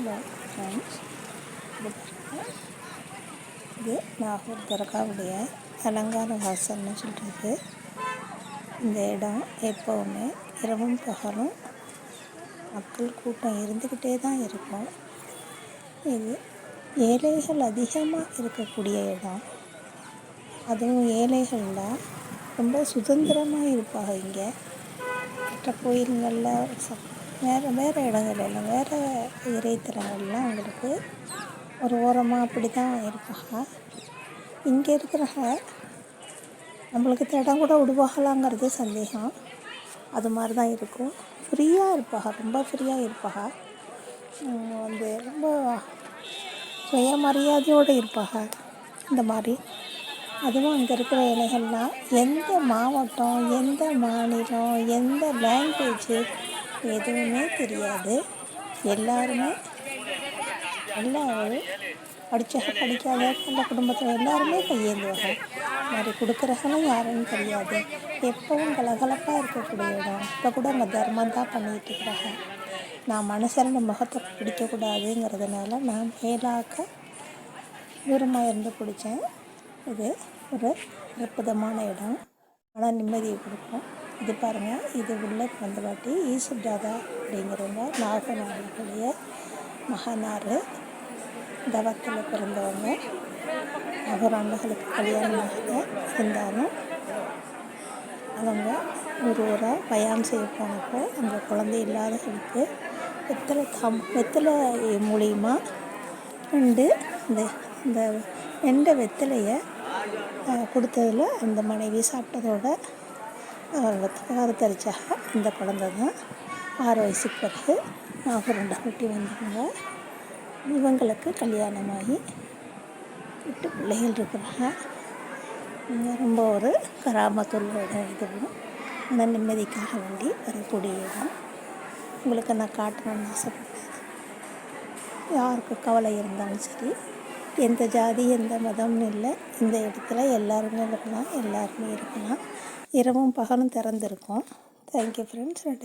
Hello friends uh, இது நாகூர் தர்காவுடைய அலங்கார வாசல்னு சொல்கிறது இந்த இடம் எப்போவுமே இரவும் பகலும் மக்கள் கூட்டம் இருந்துக்கிட்டே தான் இருக்கும். இது ஏழைகள் அதிகமாக இருக்கக்கூடிய இடம். அதுவும் ஏழைகள்லாம் ரொம்ப சுதந்திரமாக இருப்பாங்க இங்கே. மற்ற கோயில்களில் ச வேறு வேறு இடங்கள் எல்லாம் வேறு இறைத்தலங்கள்லாம் அவங்களுக்கு ஒரு ஓரமாக அப்படி தான் இருப்பாங்க இங்கே இருக்கிறவங்க நம்மளுக்கு திடம் கூட விடுவாங்களாங்கிறது சந்தேகம். அது மாதிரி தான் இருக்கும். ஃப்ரீயாக இருப்பாக ரொம்ப ஃப்ரீயாக இருப்பாக வந்து ரொம்ப சுயமரியாதையோடு இருப்பாக இந்த மாதிரி. அதுவும் அங்கே இருக்கிற இலைகள்லாம் எந்த மாவட்டம் எந்த மாநிலம் எந்த லாங்குவேஜு எதுவுமே தெரியாது. எல்லாருமே எல்லாரும் படித்தவங்க படிக்காத அந்த குடும்பத்தில் எல்லாருமே கையேந்துவாங்க. மாதிரி கொடுக்குறவங்களும் யாருன்னு தெரியாது. எப்பவும் கலகலப்பாக இருக்கக்கூடிய இடம். இப்போ கூட அங்கே தர்மம் தான் பண்ணிகிட்டு இருக்கிறாங்க நான் மனுஷன் முகத்தை பிடிக்கக்கூடாதுங்கிறதுனால நான் மேலாக்க தூரமாக இருந்து பிடிச்சேன். இது ஒரு அற்புதமான இடம். ஆனால் நிம்மதியை கொடுக்கும். இது பாருங்கள் இது உள்ள வந்தவாட்டி ஈசுப்தாதா அப்படிங்கிறவங்க நாகநாதனுடைய மகனார் தவத்தில் பிறந்தவங்க. அவர் அண்ணகளுக்கு கல்யாணமாக இருந்தாலும் அவங்க ஒரு ஊராக பயணம் செய்ய போனப்போ அந்த குழந்தை இல்லாதவங்களுக்கு வெத்தலை தம் வெத்தலை மூலியமாக ரெண்டு இந்த இந்த எண்டை வெத்தலையை கொடுத்ததில் அந்த மனைவி சாப்பிட்டதோட கருத்தரிச்சாக இந்த குழந்த தான். ஆறு வயசுக்கு பிறகு நாகூர் குட்டி வந்தவங்க இவங்களுக்கு கல்யாணமாகி விட்டு பிள்ளைகள் இருக்கிறாங்க. ரொம்ப ஒரு கராமத்துள்ளோட இதுவும் மன நிம்மதிக்காக வேண்டி வரக்கூடிய இடம். உங்களுக்கு நான் காட்டணும்னு ஆசைப்பட்டேன். யாருக்கு கவலை இருந்தாலும் சரி எந்த ஜாதி எந்த மதம்னு இல்லை. இந்த இடத்துல எல்லாருமே இருக்கலாம் எல்லாருமே இருக்கலாம். இரவும் பகலும் திறந்துருக்கும். Thank you friends